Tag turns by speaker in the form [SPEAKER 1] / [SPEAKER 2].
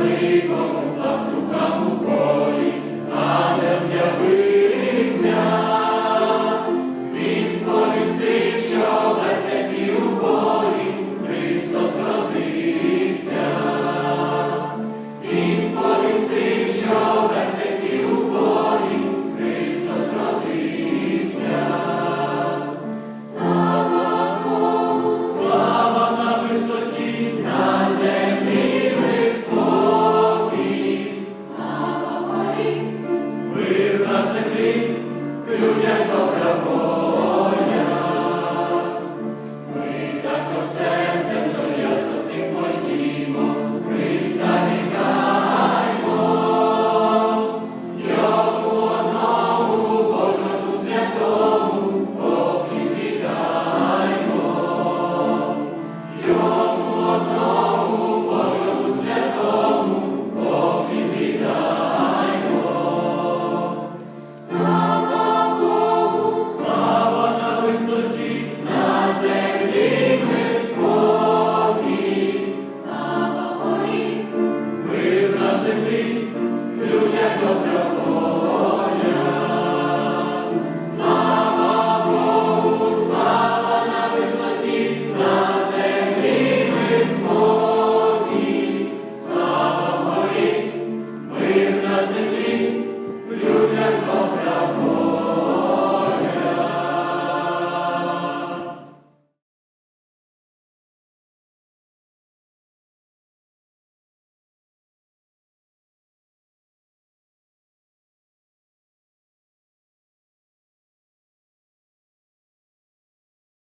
[SPEAKER 1] великому пастухам у полі, а не з'явив. Ludzie dobrego. em mim.